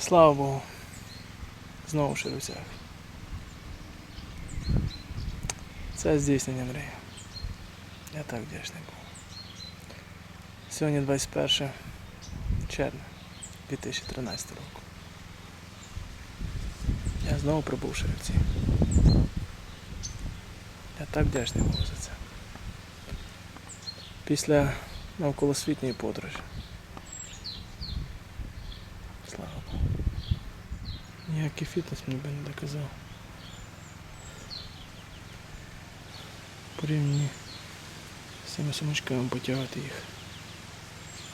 Слава Богу. Знову Шервцях. Це здійснення мрії. Я так вдячний був. Сьогодні 21 червня 2013 року. Я знову прибув в Шервці. Я так вдячний був за це. Після навколосвітньої подорожі. Слава Богу. Ніякий фітнес мені би не доказав. Порівняні з цими сумочками потягати їх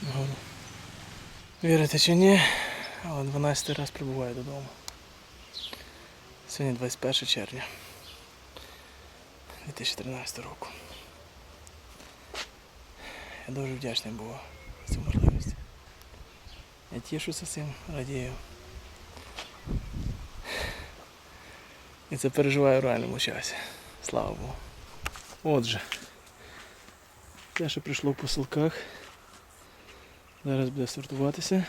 вгору. Вірите чи ні, але 12 раз прибуваю додому. Сьогодні 21 червня 2013 року. Я дуже вдячний був за цю можливість. Я тішуся цим, радію. І це переживаю в реальному часі. Слава Богу. Отже, те, що прийшло в посилках, зараз буде сортуватися.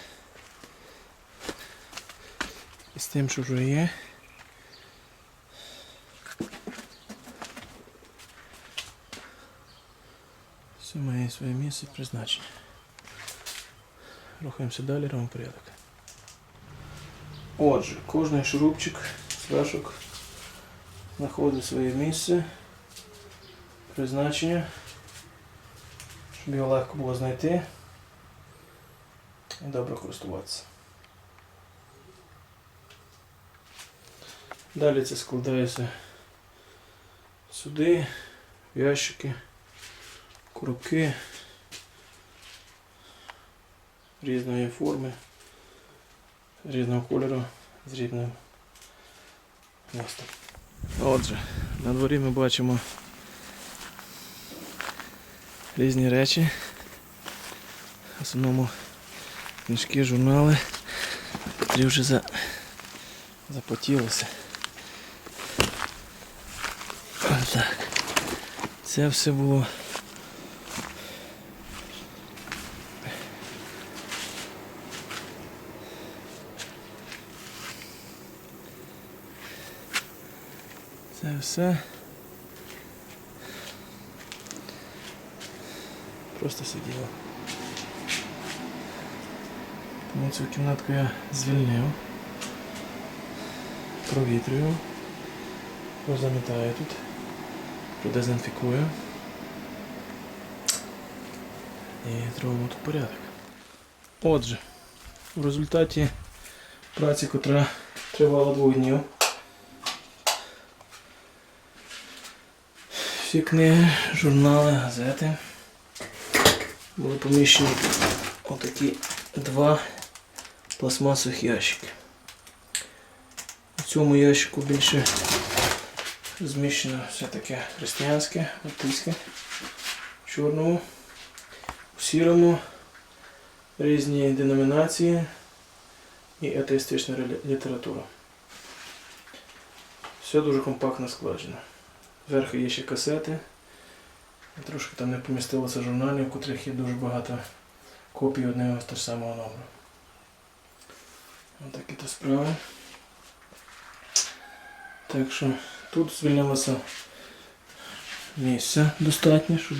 І з тим, що вже є. Все має своє місце призначення. Рухаємося далі, робимо порядок. Отже, кожний шурупчик, свешок знаходить своє місце, призначення, щоб його легко було знайти і добре користуватися. Далі це складається сюди, в ящики, коробки різної форми, різного кольору, з різним містом. Отже, на дворі ми бачимо різні речі. В основному книжки, журнали, які вже за... запотілися. Так. Це все було Це все. Просто сиділо. Тому цю кімнатку я звільнив, провітрюю, розамітаю тут, продезінфікую і зробимо тут порядок. Отже, в результаті праці, котра тривала двох днів, всі книги, журнали, газети були поміщені отакі два пластмасових ящики. У цьому ящику більше зміщено все таке християнське, баптистське, в чорному, у сірому, різні деномінації і атеїстична література. Все дуже компактно складено. Зверху є ще касети. Трошки там не помістилося журналів, у котрих є дуже багато копій одного того самого номеру. Ось такі то справи. Так що тут звільнилося місця достатньо, щоб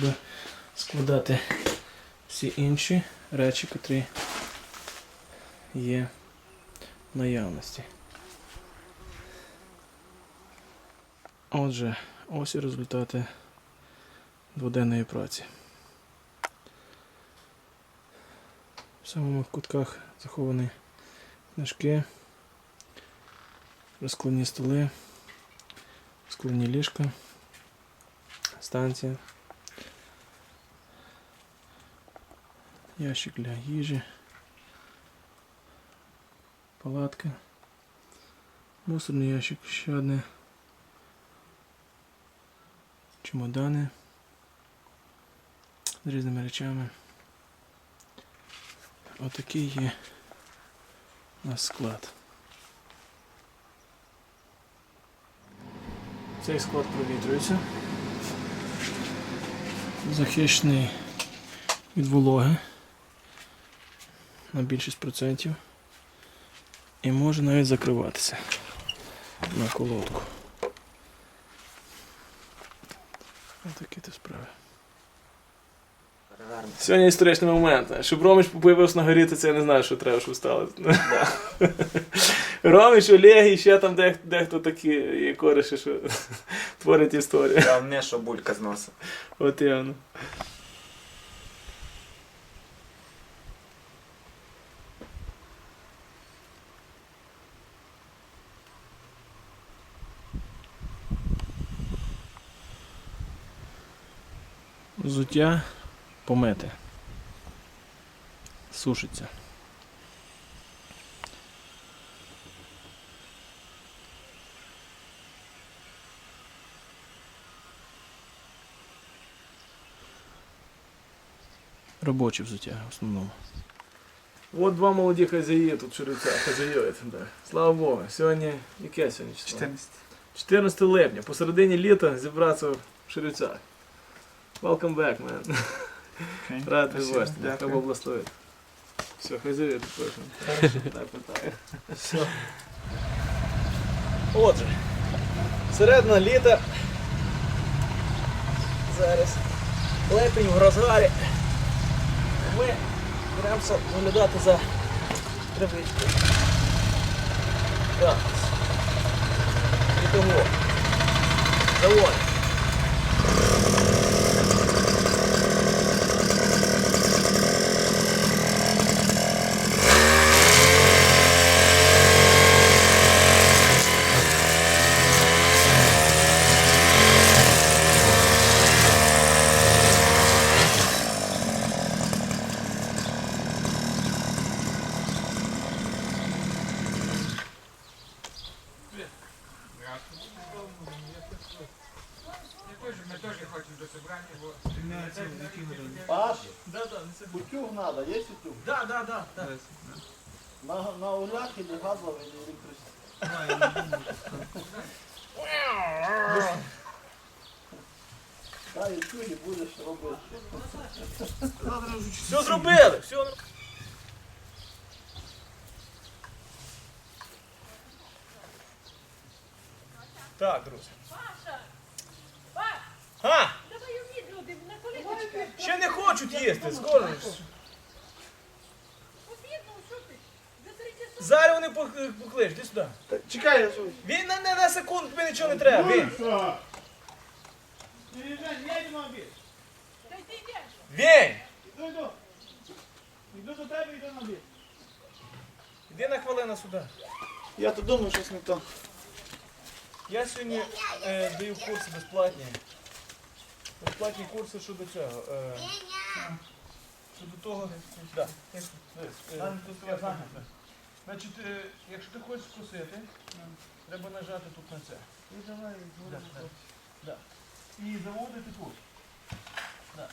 складати всі інші речі, котрі є в наявності. Отже, ось і результати дводенної праці. В самому кутках заховані книжки, розкладні столи, розкладні ліжка, станція, ящик для їжі, палатка, мусорний ящик, ще одне, чемодани з різними речами. Отакий є у нас склад. Цей склад провітрюється. Захищений від вологи на більшість процентів. І може навіть закриватися на колодку. Ось такі то справи. Сьогодні історичний момент. Щоб Роміч появився на горі, то це я не знаю, що треба, щоб стало. Роміч, Олег і ще там дех- дехто такі є кориші, що творять історію. не що булька зносить. От явно. Взуття помете. Сушиться. Робоче взуття в основному. От два молоді хазяї тут черевця хазяюють. Да. Слава Богу. Сьогодні яке сьогодні число? 14. 14 липня. Посередині літа зібратися в Шерівцях. Welcome back, man. Рад тебе бачити. дякую. Треба благословити. Все, хазяює тут точно. Так, так. Все. Отже, середина літа. Зараз липень в розгарі. Ми беремося наглядати за травичкою. Так. І того. Доволі. Мы тоже хотим до собрания. Вот. Паш, Да, да, не це. утюг надо, есть утюг? Да, да, да. да. На, на углях или газовый, или Да, і утюги будеш робити. Все зробили, все. Так, друзі. Паша! Паш! А, Давай обід люди на коліночках. ще не хочуть їсти, скоро. ж. Обідно, що ти? За три вони поклич, іди сюди. Чекай, я щось. Він на, на, на секунду, тобі нічого не треба. Він. Та йди йдеш. Він. Іду до тебе, йду на бік. Іди на хвилину сюди. Я то думаю, щось не то. Я сьогодні е, даю курси безплатні. Безплатні курси щодо цього. Е, щодо того. Да. Е, е, якщо ти хочеш косити, треба нажати тут на це. І давай, да, да, да. І заводити тут. Да.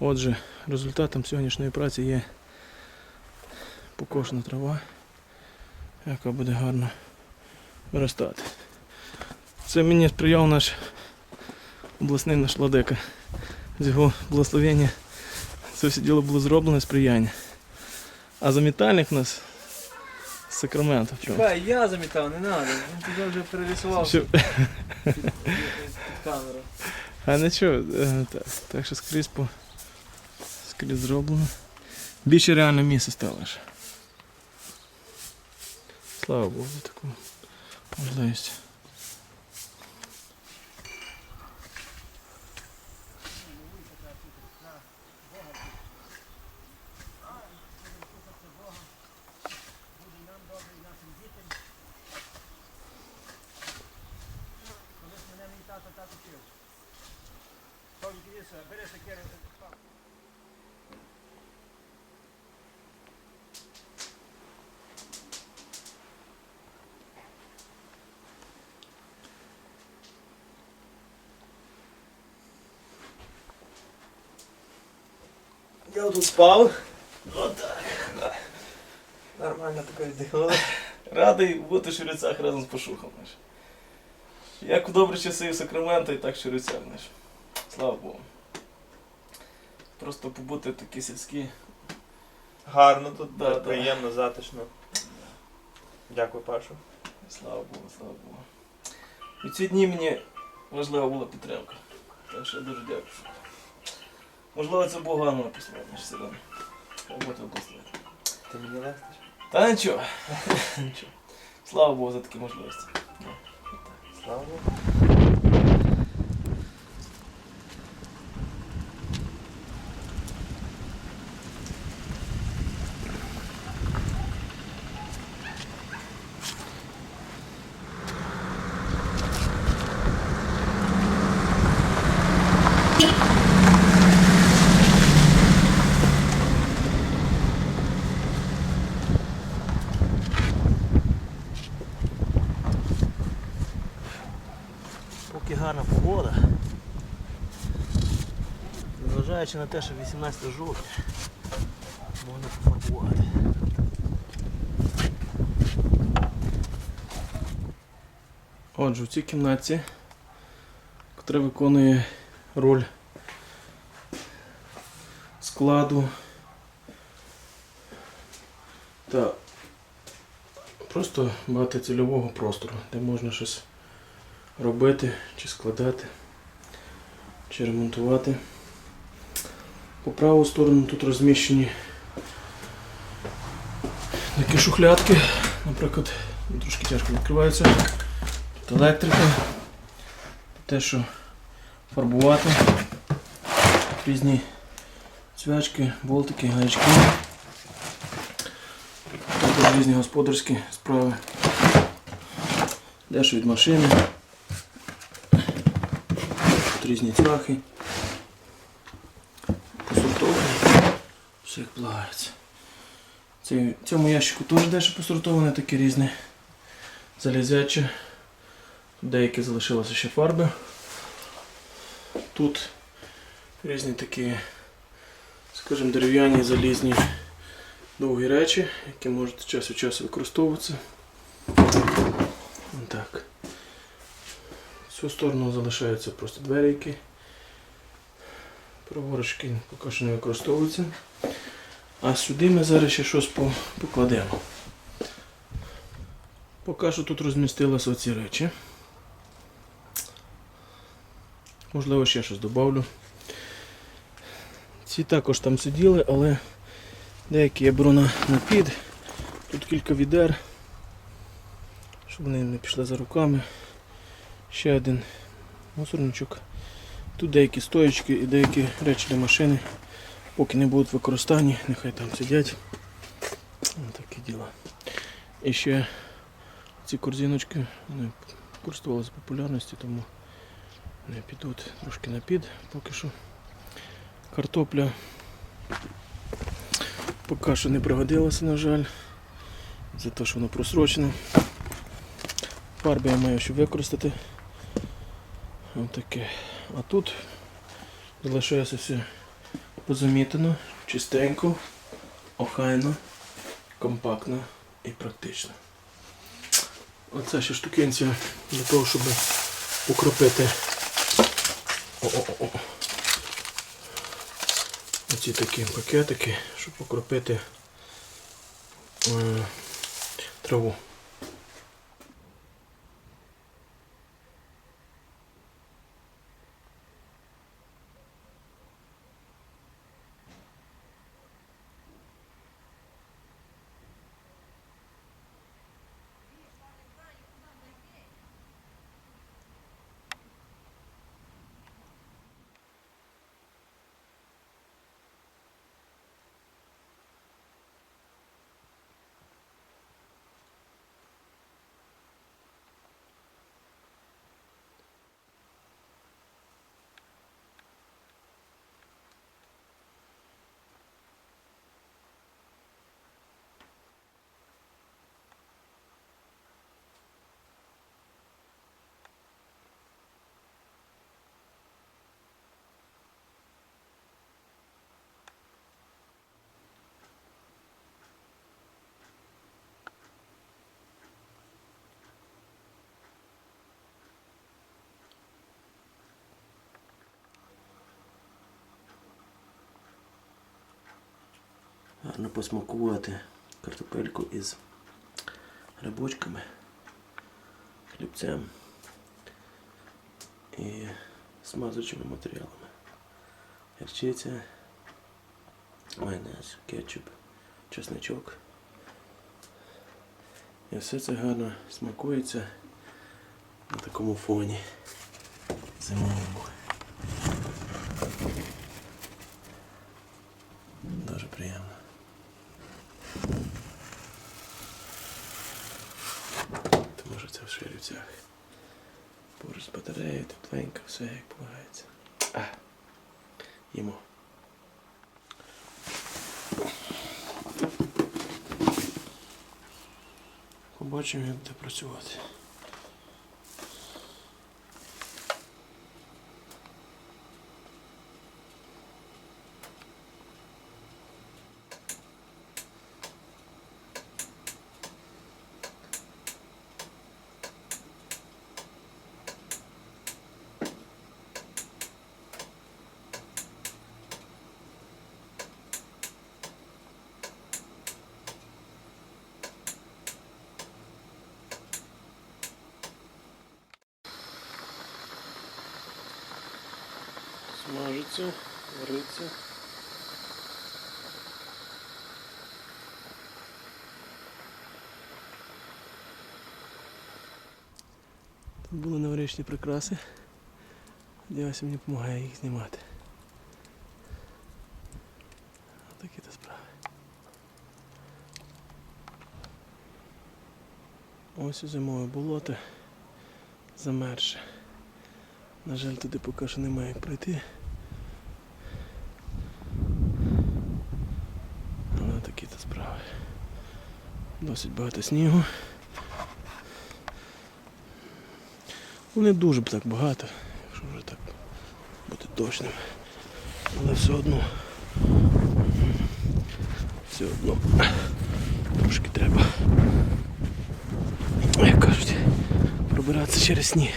Отже, результатом сьогоднішньої праці є покошна трава, яка буде гарно виростати. Це мені сприяв наш обласний наш ладека. З його благословення це все діло було зроблене сприяння. А замітальник у нас з Сакраменто. Чекай, я замітав, не треба. Він туди вже перерисував під, під, під камеру. А нічого, е, так, так що скрізь по скрізь зроблено. Більше реально місце стало ж. Слава Богу таку можливість. Я тут спав. Отак. Да. Нормально таке віддихнули. Радий бути в Ширицях разом з пошухом. знаєш. Як в добрі часи в Сакраменто, і так в Ширицях. знаєш. Слава Богу. Просто побути такі сільські. Гарно тут, Да, да. приємно, затишно. Дякую, Пашу. Слава Богу, слава Богу. І ці дні мені важлива була підтримка. Так що я дуже дякую. Можливо, це погано наш все одно. Хай Бог. Ти мені лестиш? Та нічого. нічого. Слава Богу за такі можливості. Слава Богу. Незважаючи на те, що 18 жовтня, можна пофарбувати. Отже, в цій кімнаті, яка виконує роль складу та просто багатоцільового простору, де можна щось робити, чи складати, чи ремонтувати. По праву сторону тут розміщені такі шухлядки, наприклад, трошки тяжко відкриваються. Тут електрика, те, що фарбувати, різні цвячки, болтики, гаячки. Також різні господарські справи. Дещо від машини. Тут різні цвяхи. В цьому ящику теж дещо посортоване, таке різне залізяче. Деякі залишилися ще фарби. Тут різні такі, скажімо, дерев'яні залізні довгі речі, які можуть час від часу використовуватися. Так. Цю сторону залишаються просто двері, які праворучки поки що не використовуються. А сюди ми зараз ще щось покладемо. Поки що тут розмістилися оці речі. Можливо, ще щось додавлю. Ці також там сиділи, але деякі я беру на, під. Тут кілька відер, щоб вони не пішли за руками. Ще один мусорничок. Тут деякі стоячки і деякі речі для машини. Поки не будуть використані, нехай там сидять. Ось такі діла. І ще ці корзиночки вони користувалися популярністю, тому не підуть трошки на під поки що. Картопля поки що не пригодилася, на жаль, за те, що воно просрочено. Фарби я маю ще використати. Отаке. А тут залишається все позамітено, чистенько, охайно, компактно і практично. Оце ще штукенція для того, щоб покропити о-о-о. Оці такі пакетики, щоб покропити е, траву. Гарно посмакувати картопельку із грибочками, хлібцем і смазочими матеріалами. Гірчиця, майонез, кетчуп, чесничок. І все це гарно смакується на такому фоні зимовому. Дуже приємно. Тому що це в Ширівцях. Поруч з тепленько, все як полагається. Їмо. Побачимо, як буде працювати. Смажиться, вариться. Тут були новорічні прикраси. Дівася мені допомагає їх знімати. Такі то справи. Ось зимове болото замерше. На жаль, туди поки що немає як пройти. Але такі то справи. Досить багато снігу. Ну не дуже б так багато, якщо вже так бути точним. Але все одно. Все одно трошки треба. Як кажуть, пробиратися через сніг.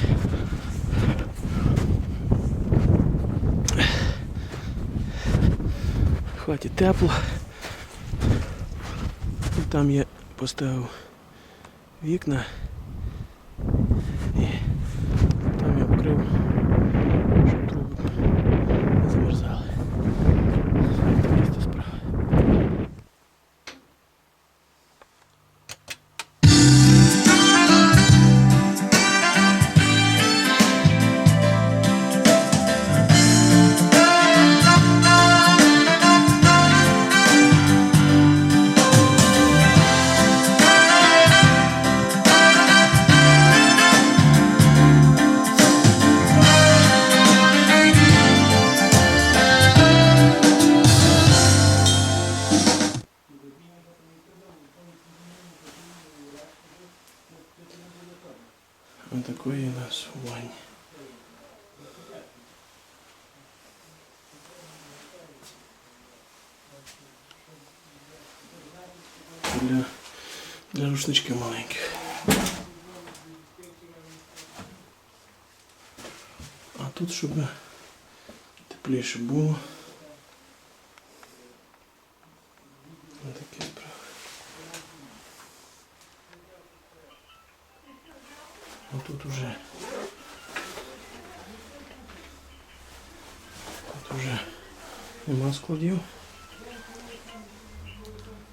В хаті тепло. Там я поставив вікна у нас у ванні. Для, для рушничків маленьких. А тут, щоб тепліше було. Складів.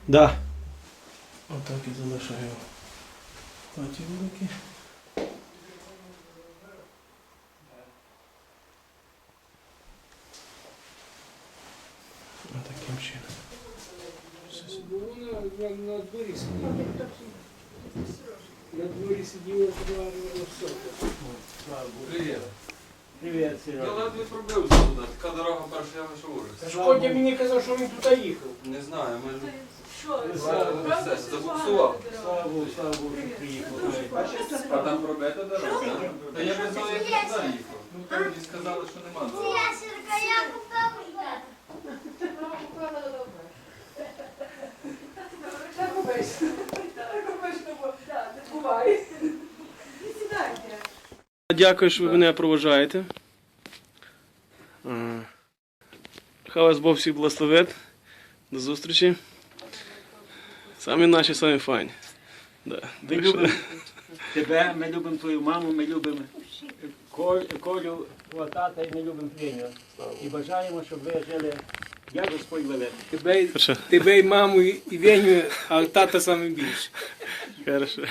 Да. Отак і залишаю Потім великі. Отаким чином. Все сюди. На, на, на дворі сиділа. На дворі сиділа, зварювала все. Привіт. Привіт, Я Серега. ледве пробився туди. Така дорога перша, я вийшов ужас. Мені казав, що він туди їхав. Не знаю, ми ж Що? Все, що Слава? Богу, слава Богу, що приїхав. а там пробита дорога. Та я не знав, як туди їхав. Ну там мені сказали, що нема дороги. Не буває. Дякую, що ви мене проважаєте. Е, Хай вас Бог всіх благословить. До зустрічі. Самі наші, самі файні. Да. Ми Так що, любимо тебе, ми любимо твою маму, ми любимо Колю, твого тата, і ми любимо Фленю. І бажаємо, щоб ви жили, як Господь велить. Тебе, тебе і маму, і Веню, а тата саме більше. Хорошо.